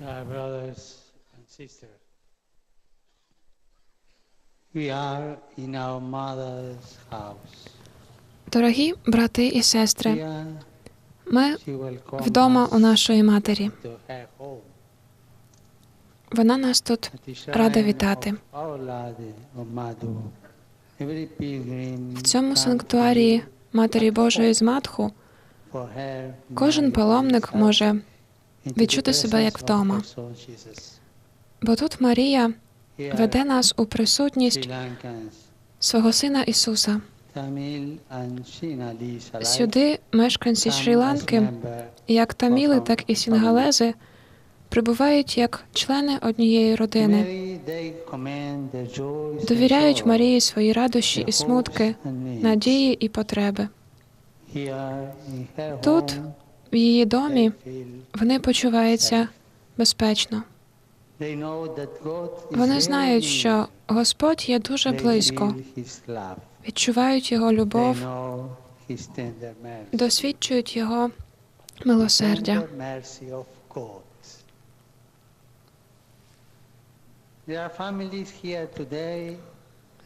Uh, brothers and sisters, we are in our mother's house. Дорогі брати і сестри, ми вдома у нашої матері. Вона нас тут рада вітати. В цьому санктуарії Матері Божої з Матху кожен паломник може відчути себе як вдома. Бо тут Марія веде нас у присутність свого сина Ісуса. Сюди мешканці Шрі-Ланки, як таміли, так і сінгалези, прибувають як члени однієї родини. Довіряють Марії свої радощі і смутки, надії і потреби. Тут, В її домі вони почуваються безпечно. Вони знають, що Господь є дуже близько, відчувають Його любов, досвідчують Його милосердя.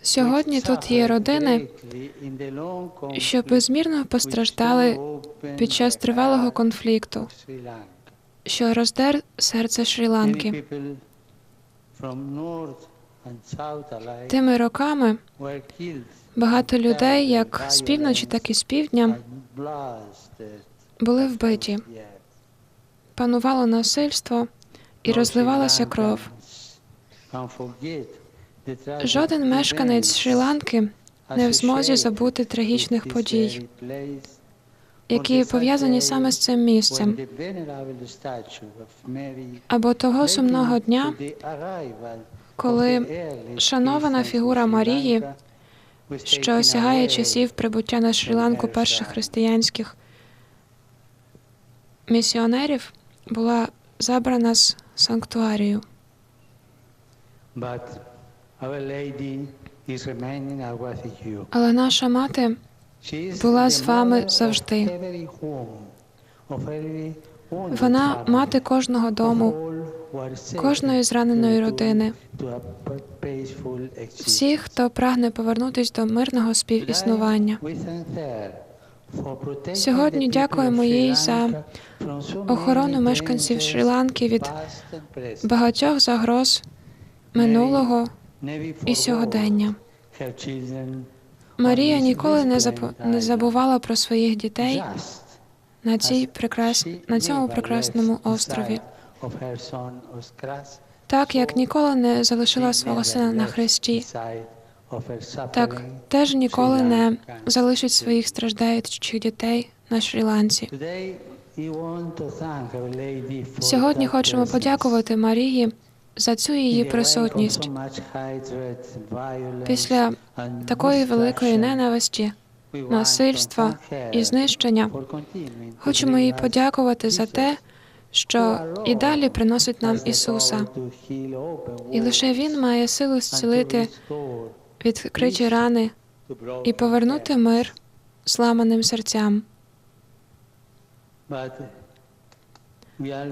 Сьогодні тут є родини, що безмірно постраждали під час тривалого конфлікту, що роздер серце Шрі-Ланки. Тими роками багато людей, як з півночі, так і з півдня, були вбиті. Панувало насильство і розливалася кров. Жоден мешканець Шрі-Ланки не в змозі забути трагічних подій, які пов'язані саме з цим місцем, або того сумного дня, коли шанована фігура Марії, що осягає часів прибуття на Шрі-Ланку перших християнських місіонерів, була забрана з санктуарію. Але наша мати була з вами завжди. Вона мати кожного дому, кожної зраненої родини, всіх, хто прагне повернутись до мирного співіснування. Сьогодні дякуємо їй за охорону мешканців Шрі-Ланки від багатьох загроз минулого і сьогодення. Марія ніколи не забу- не забувала про своїх дітей на цій прекрас... на цьому прекрасному острові, так як ніколи не залишила свого сина на хресті, так теж ніколи не залишить своїх страждаючих дітей на Шрі-Ланці. Сьогодні хочемо подякувати Марії за цю її присутність. Після такої великої ненависті, насильства і знищення хочемо їй подякувати за те, що і далі приносить нам Ісуса. І лише Він має силу зцілити відкриті рани і повернути мир зламаним серцям.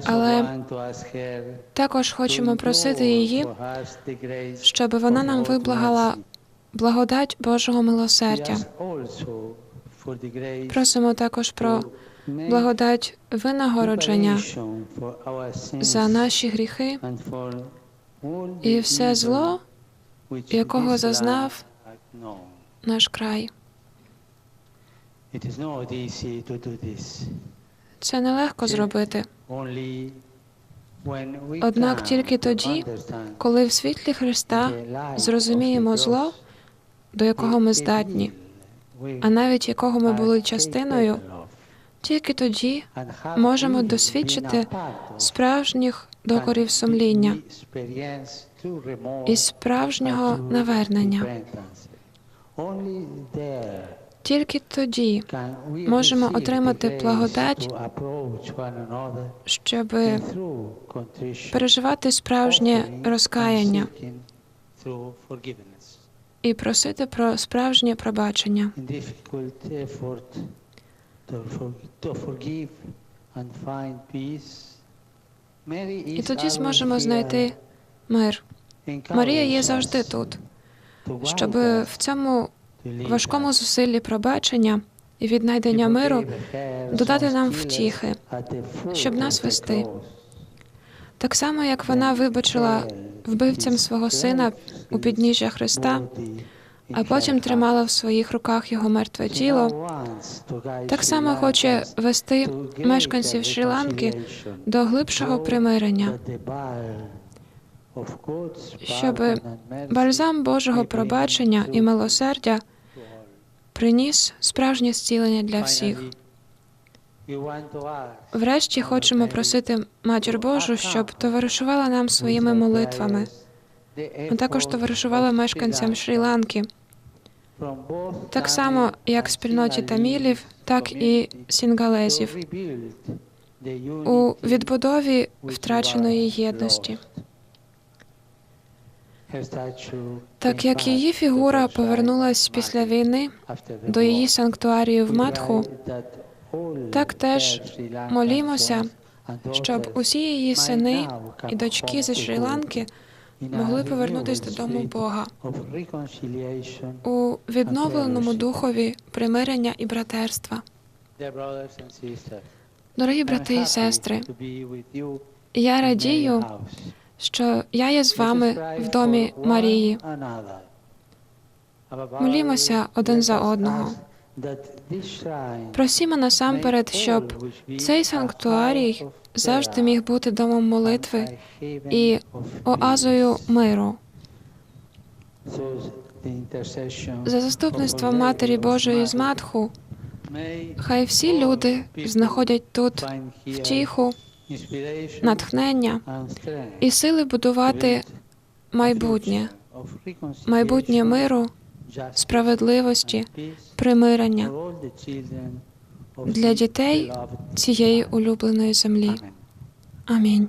Але Також хочемо просити її, щоб вона нам виблагала благодать Божого милосердя. Просимо також про благодать винагородження за наші гріхи і все зло, якого зазнав наш край. It is not easy to do this. Це нелегко зробити, when we Однак тільки тоді, коли в світлі Христа зрозуміємо зло, до якого ми здатні, а навіть якого ми були частиною, тільки тоді можемо досвідчити справжніх докорів сумління і справжнього навернення. Тільки тоді, Можемо отримати благодать, щоб переживати справжнє розкаяння і просити про справжнє пробачення. І тоді зможемо знайти мир. Марія є завжди тут, щоб в цьому важкому зусиллі пробачення і віднайдення миру додати нам втіхи, щоб нас вести. Так само, як вона вибачила вбивцям свого сина у підніжжя Христа, а потім тримала в своїх руках його мертве тіло, так само хоче вести мешканців Шрі-Ланки до глибшого примирення, щоб бальзам Божого пробачення і милосердя приніс справжнє зцілення для всіх. Врешті хочемо просити Матір Божу, щоб товаришувала нам своїми молитвами, а також товаришувала мешканцям Шрі-Ланки, так само як спільноті тамілів, так і сінгалезів. у відбудові втраченої єдності. Так як її фігура повернулась після війни до її санктуарію в Матху, так теж молімося, щоб усі її сини і дочки зі Шрі-Ланки могли повернутися додому Бога. у відновленому духові примирення і братерства. Дорогі брати і сестри, я радію, що я є з вами в домі Марії. Молімося один за одного. Просімо насамперед, щоб цей санктуарій завжди міг бути домом молитви і оазою миру. За заступництвом Матері Божої з Матху, хай всі люди знаходять тут втіху, натхнення і сили будувати майбутнє, майбутнє миру, справедливості, примирення для дітей цієї улюбленої землі. Амінь.